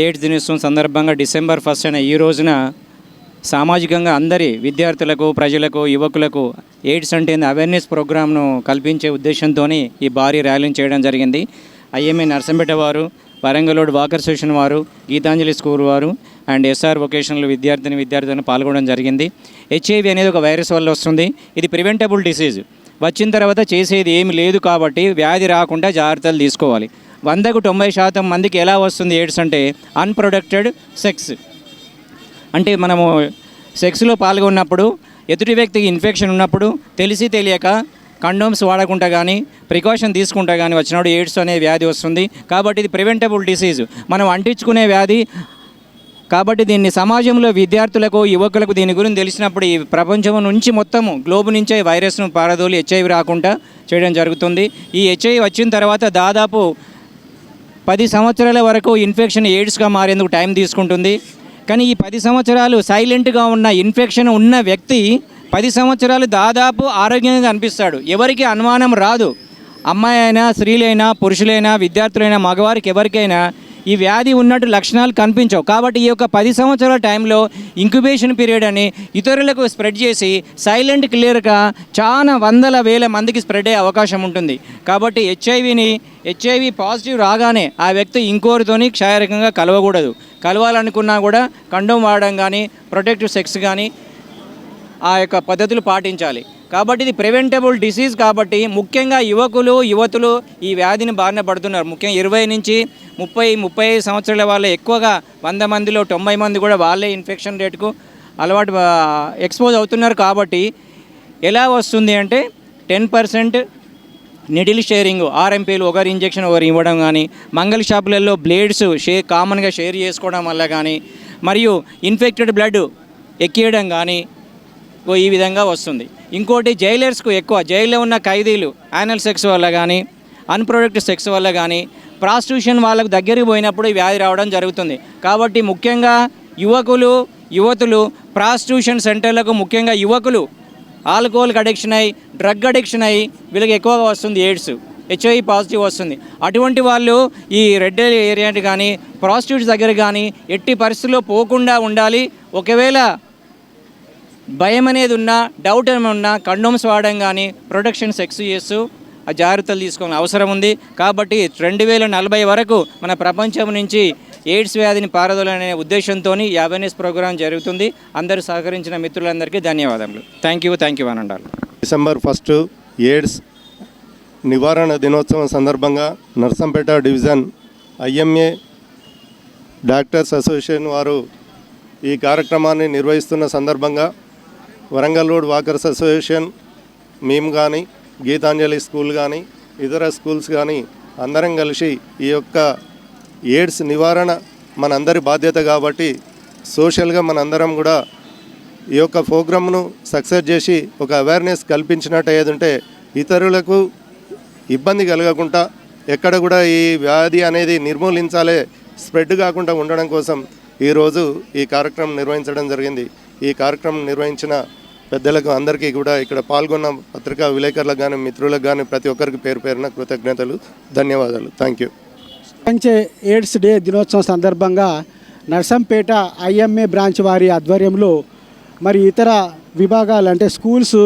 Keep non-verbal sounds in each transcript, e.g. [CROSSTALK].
AIDS దినోత్సవం సందర్భంగా December first అయిన ఈ రోజున సామాజికంగా అందరి విద్యార్థులకు ప్రజలకు యువకులకు ఎయిడ్స్ అంటే అవేర్నెస్ ప్రోగ్రామ్ను కల్పించే ఉద్దేశంతో ఈ భారీ ర్యాలీని చేయడం జరిగింది. ఐఎంఏ నర్సంపేట వారు వరంగలోడ్ వాకర్ సెషన్ వారు గీతాంజలి స్కూల్ వారు అండ్ ఎస్ఆర్ వొకేషనల్ విద్యార్థిని విద్యార్థులను పాల్గొనడం జరిగింది. హెచ్ఐవి అనేది ఒక వైరస్ వల్ల వస్తుంది. ఇది ప్రివెంటబుల్ డిసీజ్. వచ్చిన తర్వాత చేసేది ఏమి లేదు కాబట్టి వ్యాధి రాకుండా జాగ్రత్తలు తీసుకోవాలి. వందకు తొంభై శాతం మందికి ఎలా వస్తుంది ఎయిడ్స్ అంటే అన్ప్రొడక్టెడ్ సెక్స్. అంటే మనము సెక్స్లో పాల్గొన్నప్పుడు ఎదుటి వ్యక్తికి ఇన్ఫెక్షన్ ఉన్నప్పుడు తెలిసి తెలియక కండోమ్స్ వాడకుండా కానీ ప్రికాషన్ తీసుకుంటా కానీ వచ్చినప్పుడు ఎయిడ్స్ అనే వ్యాధి వస్తుంది. కాబట్టి ఇది ప్రివెంటబుల్ డిసీజ్. మనం అంటించుకునే వ్యాధి. కాబట్టి దీన్ని సమాజంలో విద్యార్థులకు యువకులకు దీని గురించి తెలిసినప్పుడు ఈ ప్రపంచం నుంచి మొత్తము గ్లోబు నుంచే వైరస్ను పారదోలి హెచ్ఐవి రాకుండా చేయడం జరుగుతుంది. ఈ హెచ్ఐవి వచ్చిన తర్వాత దాదాపు పది సంవత్సరాల వరకు ఇన్ఫెక్షన్ ఎయిడ్స్గా మారేందుకు టైం తీసుకుంటుంది. కానీ ఈ పది సంవత్సరాలు సైలెంట్గా ఉన్న ఇన్ఫెక్షన్ ఉన్న వ్యక్తి పది సంవత్సరాలు దాదాపు ఆరోగ్యంగా అనిపిస్తాడు. ఎవరికి అనుమానం రాదు. అమ్మాయి అయినా స్త్రీలైనా పురుషులైనా విద్యార్థులైనా మగవారికి ఎవరికైనా ఈ వ్యాధి ఉన్నట్టు లక్షణాలు కనిపించవు. కాబట్టి ఈ యొక్క పది సంవత్సరాల టైంలో ఇంక్యుబేషన్ పీరియడ్ అని ఇతరులకు స్ప్రెడ్ చేసి సైలెంట్ క్లియర్గా చాలా వందల వేల మందికి స్ప్రెడ్ అయ్యే అవకాశం ఉంటుంది. కాబట్టి హెచ్ఐవిని హెచ్ఐవి పాజిటివ్ రాగానే ఆ వ్యక్తి ఇంకోరితోని క్షారకంగా కలవకూడదు. కలవాలనుకున్నా కూడా కండోమ్ వాడడం కానీ ప్రొటెక్టివ్ సెక్స్ కానీ ఆ యొక్క పద్ధతులు పాటించాలి. కాబట్టి ఇది ప్రివెంటబుల్ డిసీజ్ కాబట్టి ముఖ్యంగా యువకులు యువతులు ఈ వ్యాధిని బారిన పడుతున్నారు. ముఖ్యంగా ఇరవై నుంచి ముప్పై ముప్పై ఐదు సంవత్సరాల వాళ్ళే ఎక్కువగా వంద మందిలో తొంభై మంది కూడా వాళ్ళే ఇన్ఫెక్షన్ రేటుకు అలవాటు ఎక్స్పోజ్ అవుతున్నారు కాబట్టి ఎలా వస్తుంది అంటే టెన్ పర్సెంట్ నిడిల్ షేరింగ్ ఆర్ఎంపీలు ఒకరి ఇంజెక్షన్ ఒకరు ఇవ్వడం కానీ మంగళ షాపులలో బ్లేడ్స్ షే కామన్గా షేర్ చేసుకోవడం వల్ల కానీ మరియు ఇన్ఫెక్టెడ్ బ్లడ్ ఎక్కియడం కానీ ఈ విధంగా వస్తుంది. ఇంకోటి జైలర్స్కు ఎక్కువ జైల్లో ఉన్న ఖైదీలు యానల్ సెక్స్ వల్ల కానీ అన్ప్రొడక్టివ్ సెక్స్ వల్ల కానీ ప్రాస్టిట్యూషన్ వాళ్ళకు దగ్గరికి పోయినప్పుడు ఈ వ్యాధి రావడం జరుగుతుంది. కాబట్టి ముఖ్యంగా యువకులు యువతులు ప్రాస్టిట్యూషన్ సెంటర్లకు ముఖ్యంగా యువకులు ఆల్కహాల్కి అడిక్షన్ అయ్యి డ్రగ్ అడిక్షన్ అయ్యి వీళ్ళకి ఎక్కువగా వస్తుంది ఎయిడ్స్ హెచ్ఐవి పాజిటివ్ వస్తుంది. అటువంటి వాళ్ళు ఈ రెడ్ ఏరియా కానీ ప్రాస్టిట్యూట్స్ దగ్గర కానీ ఎట్టి పరిస్థితుల్లో పోకుండా ఉండాలి. ఒకవేళ భయం అనేది ఉన్నా డౌట్ ఏమైనా ఉన్నా కండోమ్స్ వాడడం కానీ ప్రొటెక్షన్ సెక్స్ చేస్తూ ఆ జాగ్రత్తలు తీసుకోవాల్సిన అవసరం ఉంది. కాబట్టి రెండు వేల నలభై వరకు మన ప్రపంచం నుంచి ఎయిడ్స్ వ్యాధిని పారదోలనే ఉద్దేశంతో ఈ అవేర్నెస్ ప్రోగ్రాం జరుగుతుంది. అందరూ సహకరించిన మిత్రులందరికీ ధన్యవాదములు. థ్యాంక్ యూ థ్యాంక్ యూ అనండాలు డిసెంబర్ ఫస్ట్ ఎయిడ్స్ నివారణ దినోత్సవం సందర్భంగా Narsampet division IMA doctors association వారు ఈ కార్యక్రమాన్ని నిర్వహిస్తున్న సందర్భంగా వరంగల్ రోడ్ వాకర్స్ అసోసియేషన్ మేము కానీ గీతాంజలి స్కూల్ కానీ ఇతర స్కూల్స్ కానీ అందరం కలిసి ఈ యొక్క ఎయిడ్స్ నివారణ మనందరి బాధ్యత కాబట్టి సోషల్గా మనందరం కూడా ఈ యొక్క ప్రోగ్రామ్ను సక్సెస్ చేసి ఒక అవేర్నెస్ కల్పించినట్టు ఏదంటే ఇతరులకు ఇబ్బంది కలగకుండా ఎక్కడ కూడా ఈ వ్యాధి అనేది నిర్మూలించాలే స్ప్రెడ్ కాకుండా ఉండడం కోసం ఈరోజు ఈ కార్యక్రమం నిర్వహించడం జరిగింది. ఈ కార్యక్రమం నిర్వహించిన పెద్దలకు అందరికీ కూడా ఇక్కడ పాల్గొన్న పత్రికా విలేకరులకు కానీ మిత్రులకు కానీ ప్రతి ఒక్కరికి పేరు పేరున కృతజ్ఞతలు ధన్యవాదాలు. థ్యాంక్ యూ ప్రపంచ ఎయిడ్స్ డే దినోత్సవం సందర్భంగా నర్సంపేట ఐఎంఏ బ్రాంచ్ వారి ఆధ్వర్యంలో మరి ఇతర విభాగాలు అంటే స్కూల్స్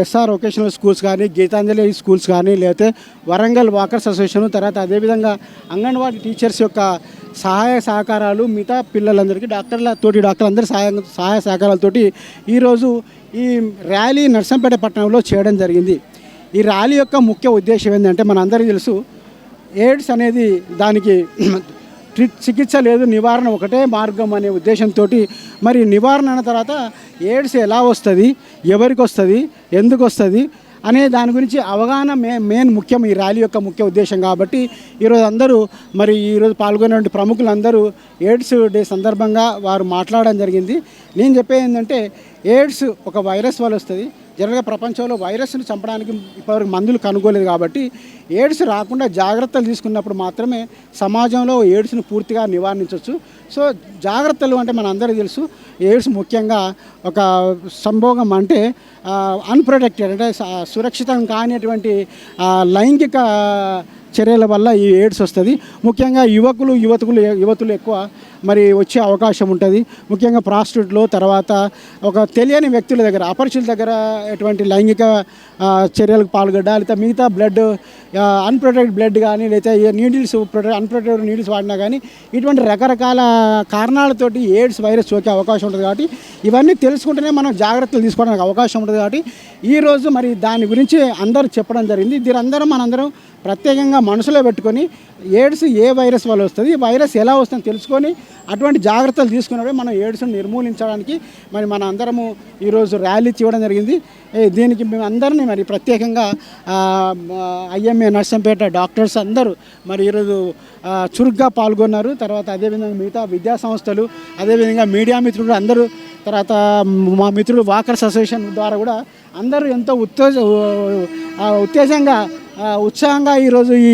ఎస్ఆర్ వొకేషనల్ స్కూల్స్ కానీ గీతాంజలి స్కూల్స్ కానీ లేకపోతే వరంగల్ వాకర్స్ అసోసియేషన్ తర్వాత అదేవిధంగా అంగన్వాడీ టీచర్స్ యొక్క సహాయ సహకారాలు మిగతా పిల్లలందరికీ డాక్టర్ల తోటి డాక్టర్లందరి సహాయ సహాయ సహకారాలతోటి ఈరోజు ఈ ర్యాలీ నర్సంపేట పట్టణంలో చేయడం జరిగింది. ఈ ర్యాలీ యొక్క ముఖ్య ఉద్దేశం ఏంటంటే మనందరికీ తెలుసు ఎయిడ్స్ అనేది దానికి ట్రీట్ [CLEARS THROAT] చికిత్స లేదు నివారణ ఒకటే మార్గం అనే ఉద్దేశంతో మరి నివారణ అన్న తర్వాత ఎయిడ్స్ ఎలా వస్తుంది ఎవరికి వస్తుంది ఎందుకు వస్తుంది అనే దాని గురించి అవగాహన మే మెయిన్ ముఖ్యం ఈ ర్యాలీ యొక్క ముఖ్య ఉద్దేశం కాబట్టి ఈరోజు అందరూ మరి ఈరోజు పాల్గొనేటువంటి ప్రముఖులందరూ ఎయిడ్స్ డే సందర్భంగా వారు మాట్లాడడం జరిగింది. నేను చెప్పేది ఏంటంటే ఎయిడ్స్ ఒక వైరస్ వల్ల వస్తుంది జనరల్గా ప్రపంచంలో వైరస్ను చంపడానికి ఇప్పటివరకు మందులు కనుగోలేదు కాబట్టి ఎయిడ్స్ రాకుండా జాగ్రత్తలు తీసుకున్నప్పుడు మాత్రమే సమాజంలో ఎయిడ్స్ను పూర్తిగా నివారించవచ్చు. సో జాగ్రత్తలు అంటే మన అందరికీ తెలుసు ఎయిడ్స్ ముఖ్యంగా ఒక సంభోగం అంటే అన్ప్రొటెక్టెడ్ అంటే సురక్షితం కానిటువంటి లైంగిక చర్యల వల్ల ఈ ఎయిడ్స్ వస్తుంది. ముఖ్యంగా యువకులు యువతులు యువతులు ఎక్కువ మరి వచ్చే అవకాశం ఉంటుంది. ముఖ్యంగా ప్రాస్టిట్యూట్లు తర్వాత ఒక తెలియని వ్యక్తుల దగ్గర అపరిచుల దగ్గర ఎటువంటి లైంగిక చర్యలకు పాల్గొడ్డా లేదా మిగతా బ్లడ్ అన్ప్రొటెక్టెడ్ బ్లడ్ కానీ లేదా నీడిల్స్ ప్రొటెక్ట్ అన్ప్రొటెక్టెడ్ నీడిల్స్ వాడినా కానీ ఇటువంటి రకరకాల కారణాలతోటి ఎయిడ్స్ వైరస్ సోకే అవకాశం ఉంటుంది కాబట్టి ఇవన్నీ తెలుసుకుంటేనే మనం జాగ్రత్తలు తీసుకోవడానికి అవకాశం ఉంటుంది కాబట్టి ఈరోజు మరి దాని గురించి అందరూ చెప్పడం జరిగింది. దీనందరం మనందరం ప్రత్యేకంగా మనసులో పెట్టుకొని ఎయిడ్స్ ఏ వైరస్ వల్ల వస్తుంది ఈ వైరస్ ఎలా వస్తుందో తెలుసుకొని అటువంటి జాగ్రత్తలు తీసుకున్నప్పుడు మనం ఎయిడ్స్ను నిర్మూలించడానికి మరి మన అందరము ఈరోజు ర్యాలీ చేయడం జరిగింది. దీనికి మేము అందరినీ మరి ప్రత్యేకంగా ఐఎంఏ నర్సంపేట డాక్టర్స్ అందరూ మరి ఈరోజు చురుగ్గా పాల్గొన్నారు. తర్వాత అదేవిధంగా మిగతా విద్యా సంస్థలు అదేవిధంగా మీడియా మిత్రులు అందరూ తర్వాత మా మిత్రులు వాకర్స్ అసోసియేషన్ ద్వారా కూడా అందరూ ఎంతో ఉత్తేజ ఉత్తేజంగా ఉత్సాహంగా ఈరోజు ఈ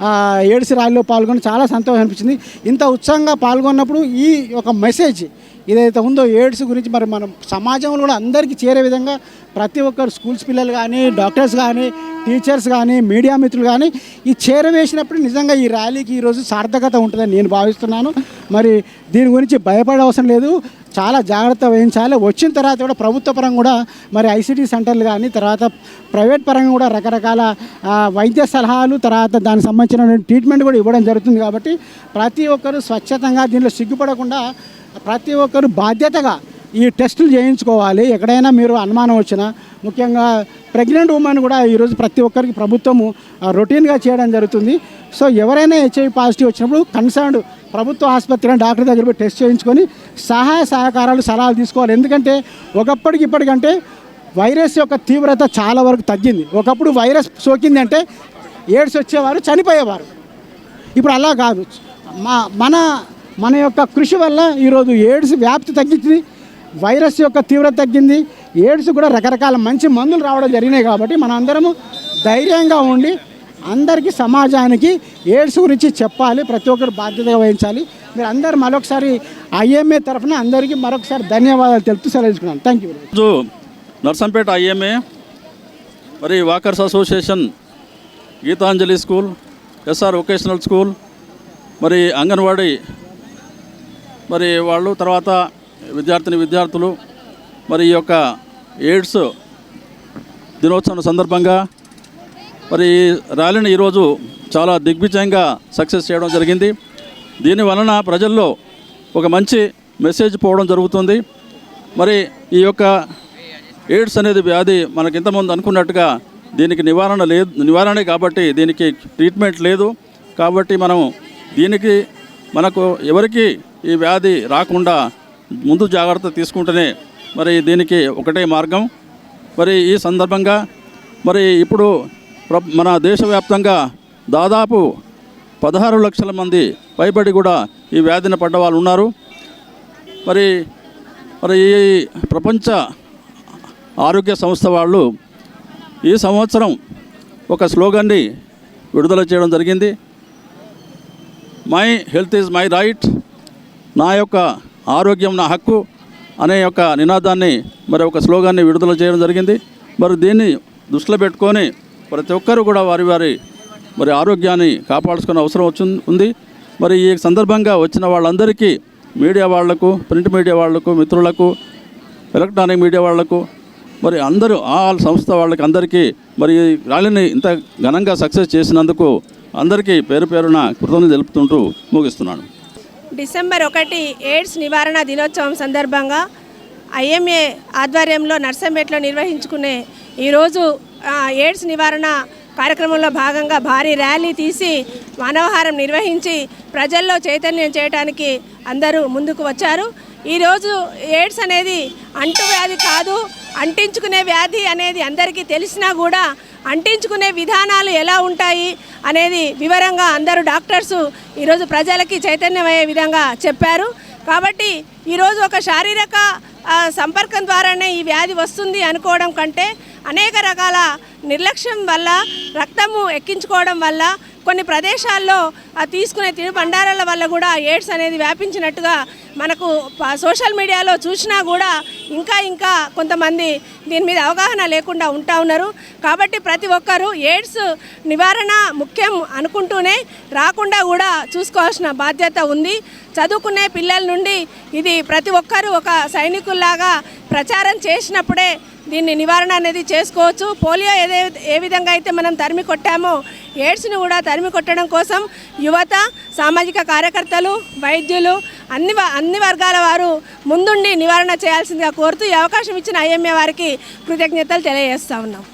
ఆ, ఏడ్స్ ర్యాలీలో పాల్గొని చాలా సంతోషం అనిపించింది. ఇంత ఉత్సాహంగా పాల్గొన్నప్పుడు ఈ ఒక మెసేజ్ ఏదైతే ఉందో ఎయిడ్స్ గురించి మరి మనం సమాజంలో కూడా అందరికీ చేరే విధంగా ప్రతి ఒక్కరు స్కూల్స్ పిల్లలు కానీ డాక్టర్స్ కానీ టీచర్స్ కానీ మీడియా మిత్రులు కానీ ఈ చేరవేసినప్పుడు నిజంగా ఈ ర్యాలీకి ఈరోజు సార్థకత ఉంటుందని నేను భావిస్తున్నాను. మరి దీని గురించి భయపడే అవసరం లేదు. చాలా జాగ్రత్త వహించాలి. వచ్చిన తర్వాత కూడా ప్రభుత్వ పరంగా కూడా మరి ఐసిటీ సెంటర్లు కానీ తర్వాత ప్రైవేట్ పరంగా కూడా రకరకాల వైద్య సలహాలు తర్వాత దానికి సంబంధించిన ట్రీట్మెంట్ కూడా ఇవ్వడం జరుగుతుంది కాబట్టి ప్రతి ఒక్కరు స్వచ్ఛతంగా దీనిలో సిగ్గుపడకుండా ప్రతి ఒక్కరు బాధ్యతగా ఈ టెస్టులు చేయించుకోవాలి. ఎక్కడైనా మీరు అనుమానం వచ్చినా ముఖ్యంగా ప్రెగ్నెంట్ ఉమెన్ కూడా ఈరోజు ప్రతి ఒక్కరికి ప్రభుత్వము రొటీన్గా చేయడం జరుగుతుంది. సో ఎవరైనా హెచ్ఐవి పాజిటివ్ వచ్చినప్పుడు కన్సర్న్డ్ ప్రభుత్వ ఆసుపత్రిలో డాక్టర్ దగ్గర పోయి టెస్ట్ చేయించుకొని సహాయ సహకారాలు సలహాలు తీసుకోవాలి. ఎందుకంటే ఒకప్పటికి ఇప్పటికంటే వైరస్ యొక్క తీవ్రత చాలా వరకు తగ్గింది. ఒకప్పుడు వైరస్ సోకింది అంటే ఎయిడ్స్ వచ్చేవారు చనిపోయేవారు. ఇప్పుడు అలా కాదు. మా మన మన యొక్క కృషి వల్ల ఈరోజు ఎయిడ్స్ వ్యాప్తి తగ్గించింది. వైరస్ యొక్క తీవ్రత తగ్గింది. ఎయిడ్స్ కూడా రకరకాల మంచి మందులు రావడం జరిగినాయి కాబట్టి మన అందరము ధైర్యంగా ఉండి అందరికీ సమాజానికి ఎయిడ్స్ గురించి చెప్పాలి ప్రతి ఒక్కరు బాధ్యతగా వహించాలి. మీరు అందరు మరొకసారి ఐఎంఏ తరఫున అందరికీ మరొకసారి ధన్యవాదాలు తెలుపుతూ సెలవుకున్నాను థ్యాంక్ యూ నర్సంపేట ఐఎంఏ మరి walkers association Geetanjali school SR vocational school మరి అంగన్వాడీ మరి వాళ్ళు తర్వాత విద్యార్థిని విద్యార్థులు మరి ఈ యొక్క ఎయిడ్స్ దినోత్సవం సందర్భంగా మరి ఈ ర్యాలీని ఈరోజు చాలా దిగ్విజయంగా సక్సెస్ చేయడం జరిగింది. దీని వలన ప్రజల్లో ఒక మంచి మెసేజ్ పోవడం జరుగుతుంది. మరి ఈ యొక్క ఎయిడ్స్ అనేది వ్యాధి మనకి ఇంతకుముందు అనుకున్నట్టుగా దీనికి నివారణ లేదు నివారణే కాబట్టి దీనికి ట్రీట్మెంట్ లేదు. కాబట్టి మనం దీనికి మనకు ఎవరికి ఈ వ్యాధి రాకుండా ముందు జాగ్రత్త తీసుకుంటేనే మరి దీనికి ఒకటే మార్గం. మరి ఈ సందర్భంగా మరి ఇప్పుడు ప్ర- మన దేశవ్యాప్తంగా దాదాపు పదహారు లక్షల మంది పైబడి కూడా ఈ వ్యాధిన పడ్డ వాళ్ళు ఉన్నారు మరి మరి ఈ ప్రపంచ ఆరోగ్య సంస్థ వాళ్ళు ఈ సంవత్సరం ఒక స్లోగన్ని విడుదల చేయడం జరిగింది. My health is my right. నా యొక్క ఆరోగ్యం నా హక్కు అనే యొక్క నినాదాన్ని మరి ఒక స్లోగాన్ని విడుదల చేయడం జరిగింది. మరి దీన్ని దృష్టిలో పెట్టుకొని ప్రతి ఒక్కరూ కూడా వారి వారి మరి ఆరోగ్యాన్ని కాపాడుకునే అవసరం వచ్చి ఉంది. మరి ఈ సందర్భంగా వచ్చిన వాళ్ళందరికీ మీడియా వాళ్ళకు ప్రింట్ మీడియా వాళ్ళకు మిత్రులకు ఎలక్ట్రానిక్ మీడియా వాళ్ళకు మరి అందరూ ఆ సంస్థ వాళ్ళకి అందరికీ మరి ఈ ర్యాలీని ఇంత ఘనంగా సక్సెస్ చేసినందుకు అందరికీ పేరు పేరున కృతజ్ఞతలు తెలుపుతుంటూ ముగిస్తున్నాను. డిసెంబర్ ఒకటి ఎయిడ్స్ నివారణ దినోత్సవం సందర్భంగా ఐఎంఏ ఆధ్వర్యంలో నర్సంపేటలో నిర్వహించుకునే ఈరోజు ఎయిడ్స్ నివారణ కార్యక్రమంలో భాగంగా భారీ ర్యాలీ తీసి మానవహారం నిర్వహించి ప్రజల్లో చైతన్యం చేయడానికి అందరూ ముందుకు వచ్చారు. ఈరోజు ఎయిడ్స్ అనేది అంటువ్యాధి కాదు అంటించుకునే వ్యాధి అనేది అందరికీ తెలిసినా కూడా అంటించుకునే విధానాలు ఎలా ఉంటాయి అనేది వివరంగా అందరూ డాక్టర్స్ ఈరోజు ప్రజలకి చైతన్యమయ్యే విధంగా చెప్పారు. కాబట్టి ఈరోజు ఒక శారీరక సంపర్కం ద్వారానే ఈ వ్యాధి వస్తుంది అనుకోవడం కంటే అనేక రకాల నిర్లక్ష్యం వల్ల రక్తము ఎక్కించుకోవడం వల్ల కొన్ని ప్రదేశాల్లో ఆ తీసుకునే తినుబండారాల వల్ల కూడా ఎయిడ్స్ అనేది వ్యాపించినట్టుగా మనకు సోషల్ మీడియాలో చూసినా కూడా ఇంకా ఇంకా కొంతమంది దీని మీద అవగాహన లేకుండా ఉంటా ఉన్నారు. కాబట్టి ప్రతి ఒక్కరూ ఎయిడ్స్ నివారణ ముఖ్యం అనుకుంటూనే రాకుండా కూడా చూసుకోవాల్సిన బాధ్యత ఉంది. చదువుకునే పిల్లల నుండి ఇది ప్రతి ఒక్కరూ ఒక సైనికుల్లాగా ప్రచారం చేసినప్పుడే దీన్ని నివారణ అనేది చేసుకోవచ్చు. పోలియో ఏదే ఏ విధంగా అయితే మనం తరిమి కొట్టామో ఎయిడ్స్ను కూడా తరిమి కొట్టడం కోసం యువత సామాజిక కార్యకర్తలు వైద్యులు అన్ని వ- అన్ని వర్గాల వారు ముందుండి నివారణ చేయాల్సిందిగా కోరుతూ ఈ అవకాశం ఇచ్చిన ఐఎంఏ వారికి కృతజ్ఞతలు తెలియజేస్తా ఉన్నాం.